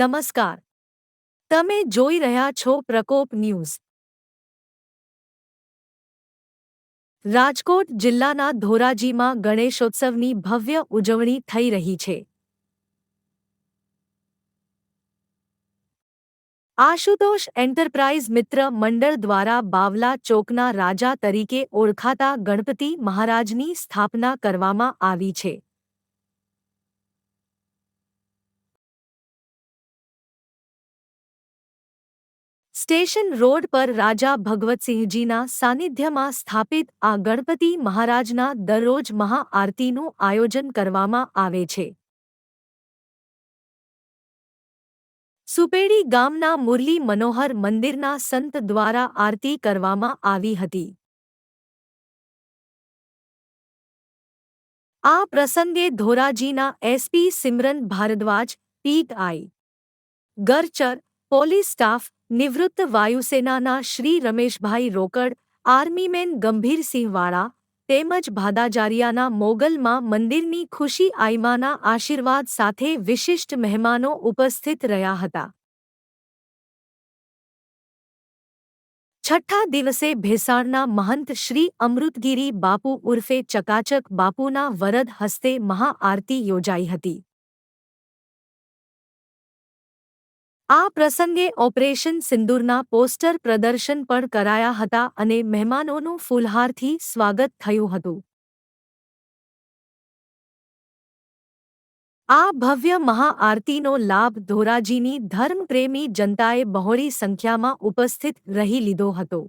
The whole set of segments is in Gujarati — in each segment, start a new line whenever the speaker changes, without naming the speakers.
નમસ્કાર. તમે જોઈ રહ્યા છો પ્રકોપ ન્યૂઝ. રાજકોટ જિલ્લાના ધોરાજીમાં ગણેશોત્સવની ભવ્ય ઉજવણી થઈ રહી છે. આશુતોષ એન્ટરપ્રાઇઝ મિત્ર મંડળ દ્વારા બાવલા ચોકના રાજા તરીકે ઓળખાતા ગણપતિ મહારાજની સ્થાપના કરવામાં આવી છે. સ્ટેશન રોડ પર રાજા ભગવતસિંહજીના સાનિધ્યમાં સ્થાપિત આ ગણપતિ મહારાજના દરરોજ મહાઆરતીનું આયોજન કરવામાં આવે છે. સુપેડી ગામના મુરલી મનોહર મંદિરના સંત દ્વારા આરતી કરવામાં આવી હતી. આ પ્રસંગે ધોરાજીના SP Simran Bhardwaj PI Garchar, police staff નિવૃત્ત વાયુસેનાના શ્રી રમેશભાઈ રોકડ આર્મીમેન ગંભીરસિંહવાળા, તેમજ ભાદાજારિયાના મોગલમાં મંદિરની ખુશી આઈમાના આશીર્વાદ સાથે વિશિષ્ટ મહેમાનો ઉપસ્થિત રહ્યા હતા. છઠ્ઠા દિવસે ભેસાણના મહંત શ્રી અમૃતગીરી બાપુ ઉર્ફે ચકાચક બાપુના વરદ હસ્તે મહાઆરતી યોજાઈ હતી. આ પ્રસંગે ઓપરેશન સિંદૂરના પોસ્ટર પ્રદર્શન પણ કરાયા હતા અને મહેમાનોનું ફૂલહારથી સ્વાગત થયું હતું. આ ભવ્ય મહાઆરતીનો લાભ ધોરાજીની ધર્મપ્રેમી જનતાએ બહોળી સંખ્યામાં ઉપસ્થિત રહી લીધો હતો.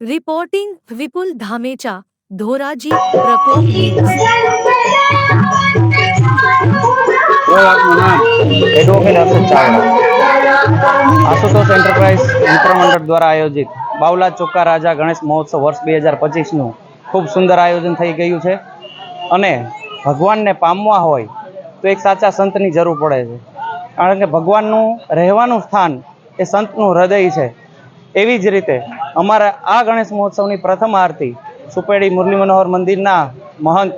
Reporting Vipul Dhamecha, Dhoraji Prakop.
Advocate Ashutosh enterprise મિત્રમંડળ દ્વારા આયોજિત બાવલા ચોક્કા રાજા ગણેશ મહોત્સવ વર્ષ બે હજાર પચીસનું ખૂબ સુંદર આયોજન થઈ ગયું છે. અને ભગવાનને પામવા હોય તો એક સાચા સંતની જરૂર પડે છે. કારણ કે ભગવાનનું રહેવાનું સ્થાન એ સંતનું હૃદય છે. એવી જ રીતે અમારા આ ગણેશ મહોત્સવની પ્રથમ આરતી સુપેડી મુરલી મનોહર મંદિરના મહંત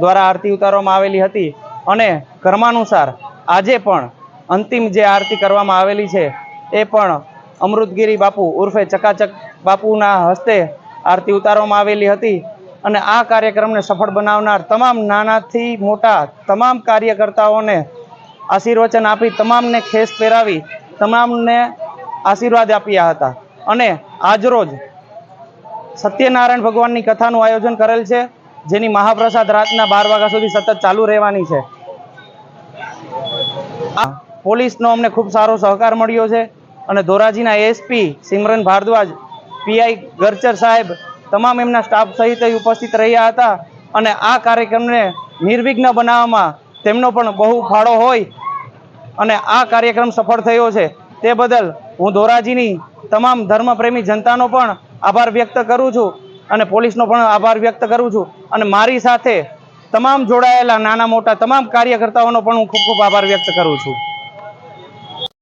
દ્વારા આરતી ઉતારવામાં આવેલી હતી. અને કર્માનુસાર આજે પણ અંતિમ જે આરતી કરવામાં આવેલી છે, એ પણ અમૃતગીરી બાપુ ઉર્ફે ચકાચક બાપુના હસ્તે આરતી ઉતારવામાં આવેલી હતી અને આ કાર્યક્રમને સફળ બનાવનાર તમામ નાનાથી મોટા તમામ કાર્યકર્તાઓને આશીર્વચન આપી, તમામને ખેસ પહેરાવી, તમામને આશીર્વાદ આપ્યા હતા. અને આજરોજ સત્યનારાયણ ભગવાનની કથાનું આયોજન કરેલ છે, જેની મહાપ્રસાદ રાતના બાર વાગ્યા સુધી સતત ચાલુ રહેવાની છે. આ પોલીસનો અમને ખૂબ સારો સહકાર મળ્યો છે અને ધોરાજીના એસપી સિમરન ભારદ્વાજ, પીઆઈ ગરચર સાહેબ તમામ એમના સ્ટાફ સહિત ઉપસ્થિત રહ્યા હતા અને આ કાર્યક્રમને નિર્વિઘ્ન બનાવવામાં તેમનો પણ બહુ ફાળો હોય અને આ કાર્યક્રમ સફળ થયો છે. તે બદલ હું ધોરાજીની તમામ ધર્મપ્રેમી જનતાનો પણ આભાર વ્યક્ત કરું છું અને પોલીસનો પણ આભાર વ્યક્ત કરું છું અને મારી સાથે તમામ જોડાયેલા નાના મોટા તમામ કાર્યકર્તાઓનો પણ હું ખૂબ ખૂબ આભાર વ્યક્ત કરું છું.